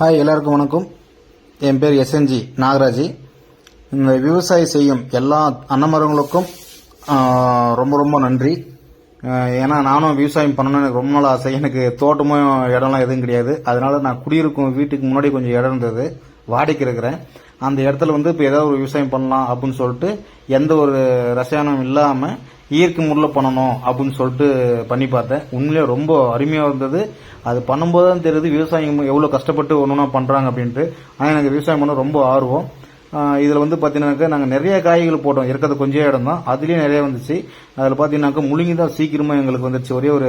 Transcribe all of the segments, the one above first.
Hi எல்லாருக்கும் வணக்கம். என் பேர் எஸ்என்ஜி நாகராஜ். இந்த விவசாயி செய்யும் எல்லா அன்னமரங்களுக்கும் ரொம்ப ரொம்ப நன்றி. ஏன்னா நானும் விவசாயம் பண்ணணும்னு எனக்கு ரொம்ப நாள் ஆசை. எனக்கு தோட்டமும் இடம்லாம் எதுவும் கிடையாது. அதனால நான் குடியிருக்கும் வீட்டுக்கு முன்னாடி கொஞ்சம் இடம் இருந்தது. வாடகைக்கு இருக்கிறேன். அந்த இடத்துல வந்து இப்போ ஏதாவது ஒரு விவசாயம் பண்ணலாம் அப்படின்னு சொல்லிட்டு எந்த ஒரு ரசாயனம் இல்லாமல் இயற்கை முறையில் பண்ணணும் அப்படின்னு சொல்லிட்டு பண்ணி பார்த்தேன். உண்மையிலே ரொம்ப அருமையாக இருந்தது. அது பண்ணும்போது தான் தெரியுது விவசாயம் எவ்வளோ கஷ்டப்பட்டு ஒன்று ஒன்றா பண்ணுறாங்க அப்படின்ட்டு. ஆனால் எனக்கு விவசாயம் பண்ண ரொம்ப ஆர்வம். இதில் வந்து பார்த்தீங்கன்னாக்கா நாங்கள் நிறைய காய்கள் போட்டோம். இருக்கிறது கொஞ்சம் இடம் தான். அதுலேயும் நிறைய வந்துச்சு. அதில் பார்த்தீங்கன்னாக்கா முழுங்கி தான் சீக்கிரமாக எங்களுக்கு வந்துருச்சு. ஒரே ஒரு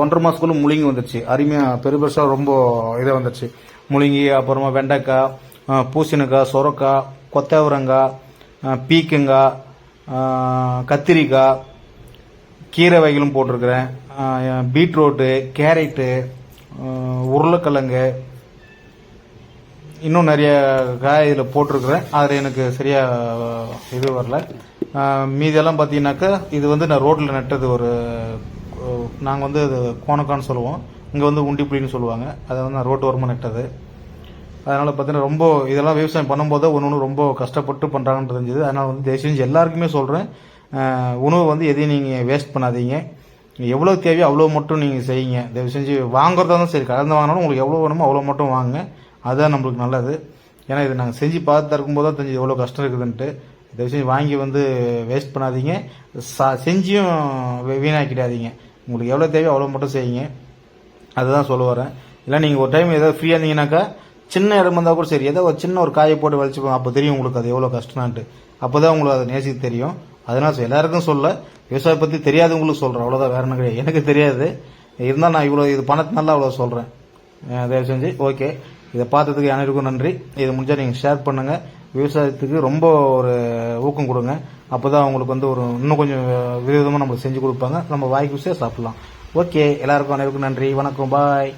ஒன்றரை மாதத்துக்குள்ளே முழுங்கி வந்துருச்சு. அருமையாக பெரு பெருசாக ரொம்ப இதாக வந்துருச்சு. முழுங்கி அப்புறமா வெண்டைக்காய் பூசணிக்காய் சொரக்காய் கொத்தவரங்காய் பீக்கங்காய் கத்திரிக்காய் கீரை வகைகளும் போட்டிருக்கிறேன். பீட்ரூட்டு கேரட்டு உருளைக்கிழங்கு இன்னும் நிறைய காய் இதில் போட்டிருக்கிறேன். அதில் எனக்கு சரியாக இது வரல. மீதியெல்லாம் பார்த்தீங்கன்னாக்கா இது வந்து நான் ரோட்டில் நட்டது ஒரு நாங்கள் வந்து அது கோணக்கான்னு சொல்லுவோம். இங்கே வந்து உண்டிப்புளின்னு சொல்லுவாங்க. அதை வந்து நான் ரோட்டு ஓரமாக நட்டது. அதனால் பார்த்தீங்கன்னா ரொம்ப இதெல்லாம் விவசாயம் பண்ணும்போது ஒன்று ஒன்று ரொம்ப கஷ்டப்பட்டு பண்ணுறாங்கன்னு தெரிஞ்சது. அதனால் வந்து தயவு செஞ்சு எல்லாருக்குமே சொல்கிறேன் உணவு வந்து எதையும் நீங்கள் வேஸ்ட் பண்ணாதீங்க. எவ்வளோ தேவையோ அவ்வளோ மட்டும் நீங்கள் செய்யுங்க. தயவு செஞ்சு வாங்குறதா தான் சரி கலந்து வாங்கினாலும் உங்களுக்கு எவ்வளோ வேணுமோ அவ்வளோ மட்டும் வாங்க அதுதான் நம்மளுக்கு நல்லது. ஏன்னா இது நாங்கள் செஞ்சு பார்த்து இருக்கும்போது தான் தெரிஞ்சு எவ்வளோ கஷ்டம் இருக்குதுன்ட்டு. தயவு செஞ்சு வாங்கி வந்து வேஸ்ட் பண்ணாதீங்க. சா- செஞ்சியும் வீணாக்கிடாதீங்க. உங்களுக்கு எவ்வளோ தேவையோ அவ்வளோ மட்டும் செய்யுங்க. அதுதான் சொல்ல வரேன். இல்லை நீங்கள் ஒரு டைம் ஏதாவது ஃப்ரீயாக இருந்தீங்கன்னாக்கா சின்ன இடம் இருந்தால் கூட சரி. ஏதோ ஒரு சின்ன ஒரு காயை போட்டு வலிச்சுக்கோங்க அப்போ தெரியும் உங்களுக்கு அது எவ்வளோ கஷ்டம்னான்ட்டு. அப்போ தான் உங்களுக்கு அதை நேசிக்க தெரியும். அதனால் எல்லாருக்கும் சொல்ல. விவசாயம் பற்றி தெரியாதவங்களுக்கு சொல்கிறேன் அவ்வளோதான் வேற என்ன கிடையாது. எனக்கு தெரியாது. இருந்தால் நான் இவ்வளோ இது பணத்தினால அவ்வளோ சொல்கிறேன் தயவு செஞ்சு ஓகே. இதை பார்த்ததுக்கு அனைவருக்கும் நன்றி. இது முடிஞ்சால் நீங்கள் ஷேர் பண்ணுங்கள் விவசாயத்துக்கு ரொம்ப ஒரு ஊக்கம் கொடுங்க. அப்போ தான் அவங்களுக்கு வந்து ஒரு இன்னும் கொஞ்சம் விதவிதமாக நம்மளுக்கு செஞ்சு கொடுப்பாங்க. நம்ம வாய்க்கு சாப்பிடலாம். ஓகே எல்லாருக்கும் அனைவருக்கும் நன்றி. வணக்கம். பாய்.